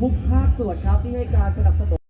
ทุกภาคส่วนครับที่ให้การสนับสนุน